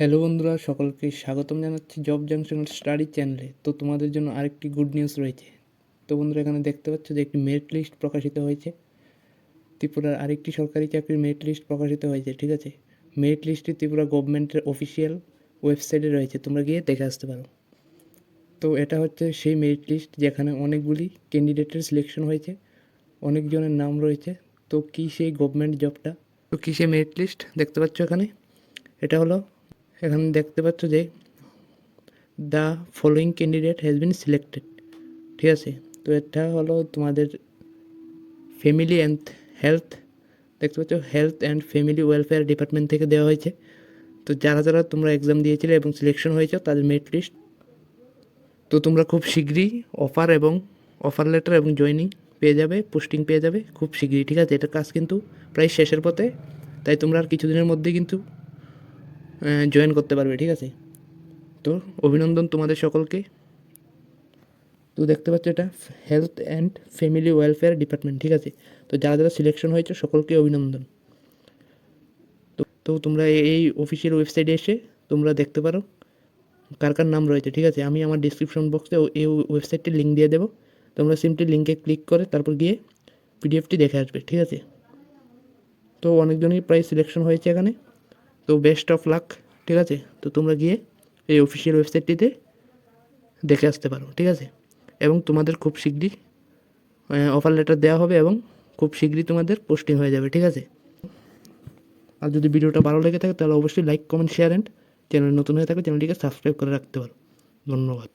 Hello বন্ধুরা, সকলকে স্বাগতম জানাচ্ছি জব জাংশন স্টাডি চ্যানেলে তো তোমাদের জন্য আরেকটি গুড নিউজ রয়েছে। তো বন্ধুরা, এখানে দেখতে পাচ্ছ যে একটি মেরিট লিস্ট প্রকাশিত হয়েছে। ত্রিপুরার আরেকটি সরকারি চাকরির মেরিট লিস্ট প্রকাশিত হয়েছে, ঠিক আছে? মেরিট লিস্টটি ত্রিপুরা গভর্নমেন্টের অফিসিয়াল ওয়েবসাইটে রয়েছে, তোমরা গিয়ে দেখে আসতে পারো। তো এটা হচ্ছে সেই মেরিট লিস্ট যেখানে অনেকগুলি ক্যান্ডিডেটের সিলেকশন হয়েছে, অনেকজনের নাম রয়েছে। তো কী সেই গভর্নমেন্ট জবটা তো কী সেই মেরিট লিস্ট দেখতে পাচ্ছ এখানে? এটা হলো এখানে দেখতে পাচ্ছ যে the following candidate has been selected ঠিক আছে? তো এটা হলো তোমাদের ফ্যামিলি অ্যান্ড হেলথ দেখতে পাচ্ছ? Health and family welfare department থেকে দেওয়া হয়েছে। তো যারা যারা তোমরা এক্সাম দিয়েছিলে এবং সিলেকশন হয়েছে, তাদের মেরিট লিস্ট তো তোমরা খুব শীঘ্রই অফার এবং অফার লেটার এবং জয়নিং পেয়ে যাবে পোস্টিং পেয়ে যাবে, খুব শীঘ্রই, ঠিক আছে? এটা কাজ কিন্তু প্রায় শেষের পথে, তাই তোমরা আর কিছুদিনের মধ্যে কিন্তু জয়েন করতে পারবে, ঠিক আছে? তো অভিনন্দন তোমাদের সকলকে। তো দেখতে পাচ্ছ এটা health and family welfare department ঠিক আছে? তো যারা যারা সিলেকশন হয়েছে, সকলকে অভিনন্দন। তো তো তোমরা এই অফিসিয়াল ওয়েবসাইটে এসে তোমরা দেখতে পারো কার কার নাম রয়েছে, ঠিক আছে? আমি আমার ডিসক্রিপশন বক্সে এই ওয়েবসাইটটির লিঙ্ক দিয়ে দেবো। তোমরা সিম্পলি লিঙ্কে ক্লিক করে তারপর গিয়ে পিডিএফটি দেখে আসবে, ঠিক আছে? তো অনেকজনই প্রায় সিলেকশন হয়েছে এখানে। তো বেস্ট অফ লাক ঠিক আছে? তো তোমরা গিয়ে এই অফিসিয়াল ওয়েবসাইটটিতে দেখে আসতে পারো, ঠিক আছে? এবং তোমাদের খুব শীঘ্রই অফার লেটার দেওয়া হবে এবং খুব শীঘ্রই তোমাদের পোস্টিং হয়ে যাবে, ঠিক আছে? আর যদি ভিডিওটা ভালো লেগে থাকে তাহলে অবশ্যই like comment share and channel নতুন হয়ে থাকে চ্যানেলটিকে সাবস্ক্রাইব করে রাখতে পারো। ধন্যবাদ।